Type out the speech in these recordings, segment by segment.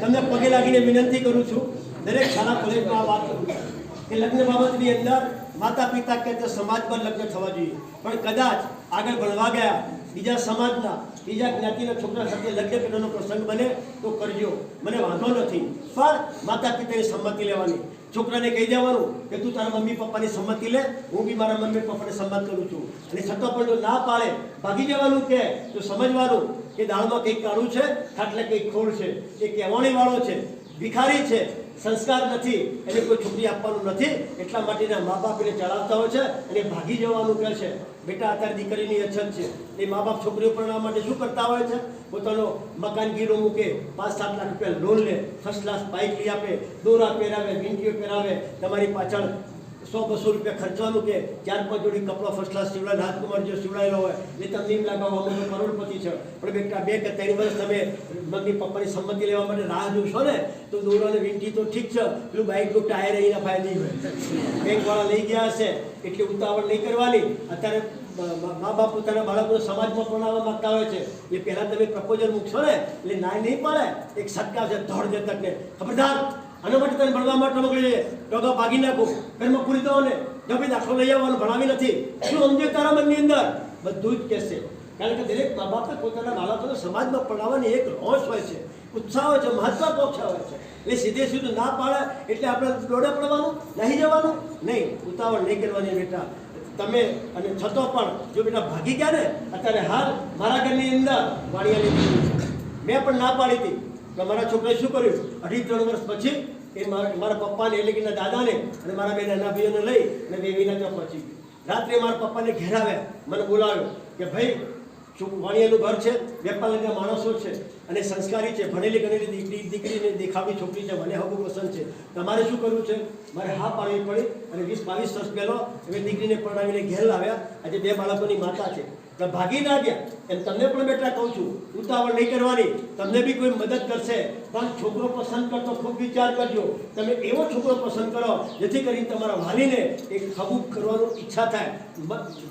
તમને પગે લાગીને વિનંતી કરું છું, દરેક શાળા કોલેજમાં વાત કરું છું. કે લગ્ન બાબતની અંદર માતા પિતા કે સમાજ સમાજમાં લગ્ન થવા જોઈએ. પણ કદાચ આગળ ભણવા ગયા, બીજા સમાજના, બીજા જ્ઞાતિના છોકરા સાથે લગ્ન કરવાનો પ્રસંગ બને, તો કરજો. મને વાંધો નથી. પણ માતા પિતાની સંમતિ લેવાની. છોકરાને કહી દેવાનું કે તું તારા મમ્મી પપ્પાની સંમતિ લે, હું બી મારા મમ્મી પપ્પાને સંમત કરું છું. અને છતાં પણ જો ના પાડે, ભાગી જવાનું કે, તો સમજવાનું કે દાળમાં કંઈક કાળું છે, ખાટલે કંઈક ખોળ છે. એ કહેવાણી વાળો છે, ભિખારી છે. સંસ્કાર નથી. એને કોઈ છોકરી આપવાનું નથી. એટલા માટેના મા બાપ એને ચડાવતા હોય છે અને ભાગી જવાનું કહે છે. બેટા, અત્યારે દીકરીની અછત છે. એ મા બાપ છોકરીઓ પરણવા માટે શું કરતા હોય છે? પોતાનો મકાન ગીરો મૂકે પાંચ સાત લાખ રૂપિયા લોન લે ફર્સ્ટ ક્લાસ બાઇક લઈ આપે, દોરા પહેરાવે, વિંટીઓ પહેરાવે, તમારી પાછળ સો બસો રૂપિયા ખર્ચવાનું કે ચાર પાંચ જોડી કપડા ફર્સ્ટ ક્લાસ સીવડાય રાજકુમાર જો સિવડાયેલો હોય, એ તમને એમ લાગે અમે તો કરોડપતિ છે. પણ બેટા, બે કે ત્રણ વર્ષ તમે મમ્મી પપ્પાની સંમતિ લેવા માટે રાહ જોશો ને, તો દોરો અને વીંટી તો ઠીક છે, પેલું બાઇકનું ટાયર એ નફાય નહીં હોય. બેંકવાળા લઈ ગયા હશે, એટલી ઉતાવળ નહીં કરવાની. અત્યારે મ- બાપ પોતાના બાળકોને સમાજમાં ભણાવવા માંગતા હોય છે. એટલે પહેલાં તમે પ્રપોઝલ મૂકશો ને, એટલે ના નહીં પડે. એક સટકા છે ધોળ જતકને તકને. ખબરદાર. આના માટે તને ભણવા માટે મોકલી ટોગા ભાગી નાખો. ઘરમાં પૂરી દો ને જો દાખલો લઈ આવવાનો ભણાવી નથી. શું સમજે તારા મનની અંદર? બધું જ કહેશે. કારણ કે દરેક મા બાપે પોતાના બાળકોને સમાજમાં પડાવવાની એક રોષ હોય છે. ઉત્સાહ હોય છે મહત્વાકાંક્ષા હોય છે. એટલે સીધે સીધું ના પાડે, એટલે આપણે દોડે પડવાનું, નહીં જવાનું? નહીં, ઉતાવળ નહીં કરવાની બેટા. તમે અને છતો પણ, જો બેટા ભાગી ગયા ને, અત્યારે હાલ મારા ઘરની અંદર વાણિયાની મેં પણ ના પાડી હતી. તો મારા છોકરાએ શું કર્યું? અઢી ત્રણ વર્ષ પછી એ મારા પપ્પાને એટલે કે દાદાને અને મારા બે નાના ભાઈઓને લઈ અને બેવીના ત્યાં પહોંચી ગયું. રાત્રે મારા પપ્પાને ઘેર આવ્યા. મને બોલાવ્યો કે ભાઈ વાણિયાનું ઘર છે? વેપારના માણસો છે અને સંસ્કારી છે, ભણેલી ગણેલી દીકરી દીકરીને દેખાવી છોકરી છે, મને હબુ પસંદ છે. તમારે શું કરવું છે? મારે હા પાડવી પડી અને વીસ બાવીસ વર્ષ પહેલો હવે દીકરીને પરણાવીને ઘેર લાવ્યા. આજે બે બાળકોની માતા છે. ભાગી ના ગયા, એમ તમને પણ બેટા કહું છું, ઉતાવળ નહીં કરવાની, તમને બી કોઈ મદદ કરશે, પણ છોકરો પસંદ કરતો ખૂબ વિચાર કરજો. તમે એવો છોકરો પસંદ કરો, જેથી કરીને તમારા વાલીને એક ખબૂબ કરવાનું ઈચ્છા થાય.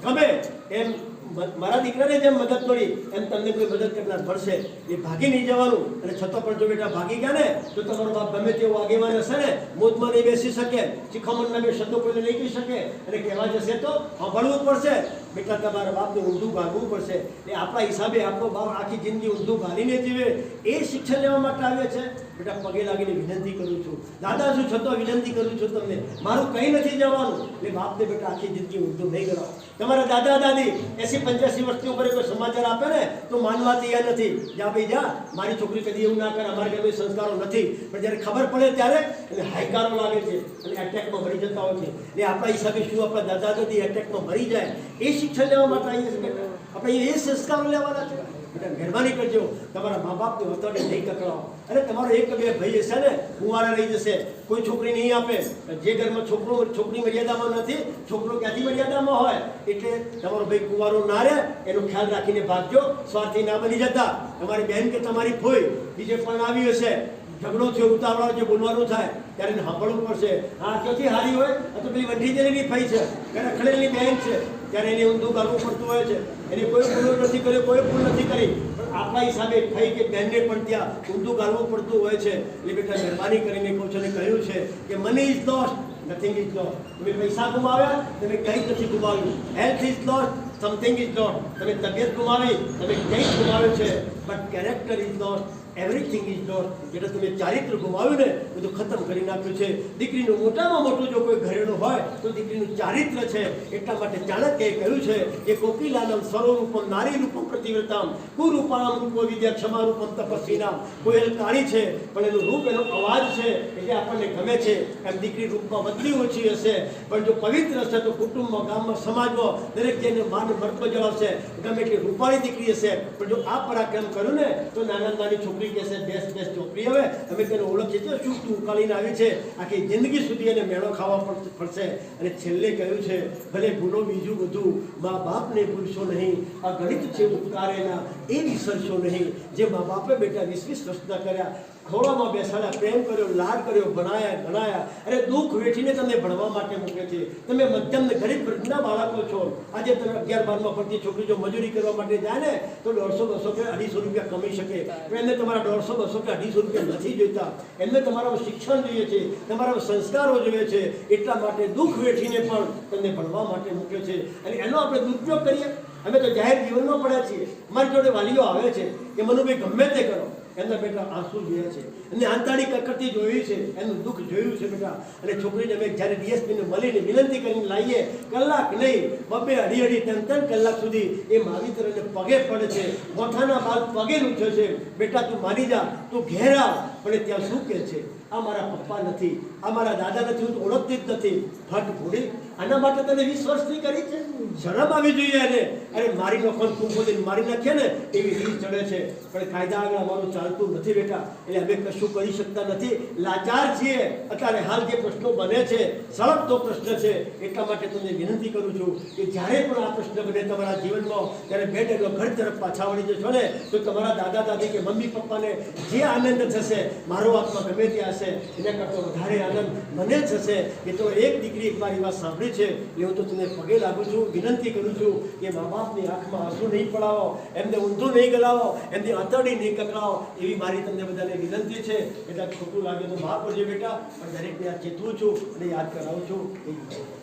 ગમે એમ મારા દીકરાને જેમ મદદ મળી, એમ તમને કોઈ મદદ કરનાર પડશે એ ભાગી નહીં જવાનું અને છતાં પણ જો બેટા ભાગી ગયા ને, તો તમારો બાપ ગમે તેવો આગેવાન હશે ને, મોતમાં નહીં બેસી શકે, શિખામણના બે શબ્દો કોઈને નહીં કહી શકે. અને કહેવા જશે તો સાંભળવું પડશે. બેટા, તમારા બાપને ઊંધું ભાગવું પડશે. એ આપણા હિસાબે આપણો બાપ આખી જિંદગી ઊંધું ભાગીને જીવે. એ શિક્ષણ લેવા માટે આવે છે. બેટા પગે લાગીને વિનંતી કરું છું. દાદા છું છતાં વિનંતી કરું છું તમને? મારું કંઈ નથી જવાનું. એટલે બાપને બેટા, આખી જિંદગી ઊંધું નહીં કરાવો તમારા દાદા, દાદી, એસી પંચ્યાસી વર્ષની ઉપર કોઈ સમાચાર આપે ને, તો માનવા તૈયાર નથી. જા ભાઈ, જા. મારી છોકરી કદી એવું ના કરે. અમારે એ સંસ્કારો નથી. પણ જ્યારે ખબર પડે ત્યારે એને હાઈકારો લાગે છે અને એટેકમાં મરી જતા હોય છે. એટલે આપણા હિસાબે શું આપણા દાદા, દાદી એટેકમાં મરી જાય? એ શિક્ષણ લેવા માટે આવીએ છીએ આપણે એ સંસ્કારો લેવાના છે. બેટા મહેરબાની કરજો. તમારા મા બાપને વતને નહીં કકડાવો. અને તમારો એક બે ભાઈ હશે ને કુંવારા રહી જશે. કોઈ છોકરી નહીં આપે. જે ઘરમાં છોકરો, છોકરી મર્યાદામાં નથી, છોકરો ક્યાંથી મર્યાદામાં હોય? એટલે તમારો ભાઈ કુંવારો ના રહે, એનો ખ્યાલ રાખીને ભાગજો. સ્વાર્થી ના બની જતા. તમારી બહેન કે તમારી ફોઈ બીજે પણ આવી હશે. ઝઘડો થયો ઉતાવળો છે બોલવાનું થાય, ત્યારે એને સાંભળવું પડશે. હા, ક્યાંથી હારી હોય? તો પેલી વઢી જેની ફઈ છે. ત્યારે ખડેલી બેન છે. ત્યારે એને ઊંધું કરવું પડતું હોય છે. એને કોઈ ભૂલ નથી કર્યો કોઈ ભૂલ નથી કરી. પણ આપણા હિસાબે થઈ કે બહેનને પણ ત્યાં ઊંધું ગાળવું પડતું હોય છે. એટલે બેટા મહેરબાની કરીને કહું છું કહ્યું છે કે money is lost nothing is lost તમે પૈસા ગુમાવ્યા, તમે કંઈ નથી ગુમાવ્યું. Health is lost something is lost તમે તબિયત ગુમાવી, તમે કંઈ ગુમાવ્યું છે. But character is lost everything is lost એટલે તમે ચારિત્ર ગુમાવ્યું ને બધું ખતમ કરી નાખ્યું છે. દીકરીનું મોટામાં મોટું જો કોઈ ઘરેણું હોય, તો દીકરીનું ચારિત્ર છે. એટલા માટે ચાણક્યએ કહ્યું છે કે કોકિલાનમ સર્વરૂપમ નારી રૂપમ પ્રતિવ્રતામ કુરૂપાણમ રૂપો વિદ્યા ક્ષમા રૂપમ તપસ્વીનામ. કોયલ કાળી છે, પણ એનું રૂપ, એનો અવાજ છે, એટલે આપણને ગમે છે એમ દીકરી રૂપમાં વધતી ઓછી હશે. પણ જો પવિત્ર હશે, તો કુટુંબમાં, ગામમાં, સમાજમાં દરેક જેને માન મર્તબ જળાવશે ગમે એટલી રૂપાળી દીકરી હશે, પણ જો આ પરાક્રમ કર્યું ને, તો નાના નાની છોકરી કહેશે બેસ બેસ છોકરી. હવે અમે તેને ઓળખીએ છીએ શું તું ઉકાળીને આવી છે? આખી જિંદગી સુધી એને મેળો ખાવા પડશે. અને છેલ્લે કહ્યું છે, ભલે ભૂલો બીજું બધું, મા બાપને ભૂલશો નહીં. આ ગણિત છે ઉપકારેના એ વિસરશો નહીં. જે મા બાપે બેટા વીસ વીસ વર્ષના કર્યા. ખોળામાં બેસાડ્યા, પ્રેમ કર્યો, લાડ કર્યો, ભણાયા, ગણાયા. અરે દુઃખ વેઠીને તમને ભણવા માટે મૂકે છે. તમે મધ્યમ ને ગરીબ વર્ગના બાળકો છો. આજે તમે અગિયાર, બારમાં પડતી છોકરી જો મજૂરી કરવા માટે જાય ને, તો દોઢસો, બસો કે અઢીસો રૂપિયા કમાઈ શકે. એમને તમારા દોઢસો, બસો કે અઢીસો રૂપિયા નથી જોઈતા. એમને તમારો શિક્ષણ જોઈએ છે. તમારા સંસ્કારો જોઈએ છે. એટલા માટે દુઃખ વેઠીને પણ તમને ભણવા માટે મૂક્યો છે. અને એનો આપણે દુરુપયોગ કરીએ. અમે તો જાહેર જીવનમાં પડ્યા છીએ. અમારી જોડે વાલીઓ આવે છે. કે મનુભાઈ ગમે તે કરો. એમના બેટા આંસુ જોયા છે. અને આંતાળી કકડતી જોયું છે. એનું દુઃખ જોયું છે બેટા. અને છોકરીને અમે જ્યારે ડીએસપીને મળીને વિનંતી કરીને લાવીએ, કલાક નહીં, બબે અઢી અઢી ત્રણ ત્રણ કલાક સુધી એ માવીતરને પગે પડે છે. મોઠાના બાદ પગે લૂછે છે. બેટા, તું મારી જા, તું ઘેર આવ. પણ ત્યાં શું કહે છે? આ મારા પપ્પા નથી. આ મારા દાદા નથી હું તો ઓળખતી જ નથી. ફટ ભૂડી આના માટે તને વીસ વર્ષથી કરી છે? શરમ આવી જોઈએ એને. અરે મારી નોખન કુંભો દઈને મારી નાખે ને, એવી રીત ચડે છે. પણ કાયદા આગળ અમારું ચાલતું નથી બેટા. એટલે અમે કશું કરી શકતા નથી. લાચાર છીએ. અત્યારે હાલ જે પ્રશ્નો બને છે સળગતો પ્રશ્ન છે. એટલા માટે તમને વિનંતી કરું છું કે જ્યારે પણ આ પ્રશ્ન બને તમારા જીવનમાં, ત્યારે બે ડગલો ઘર તરફ પાછા વળી જશો ને, તો તમારા દાદા દાદી કે મમ્મી પપ્પાને જે આનંદ થશે, મારો આત્મા ગમે ત્યાં હશે. એના કરતાં વધારે આનંદ મને હશે. કે તો એક દીકરી એક મારી વાત સાંભળી છે. એ હું તો તમને પગે લાગુ છું, વિનંતી કરું છું કે મા બાપની આંખમાં આંસુ નહીં પડાવો, એમને ઊંધું નહીં ગલાવો, એમની આંતરડી નહીં કકડાવો, એવી મારી તમને બધાને વિનંતી છે. એટલે ખોટું લાગે તો માફ કરજો બેટા, પણ દરેકને આ ચેતવું છું અને યાદ કરાવું છું. એ.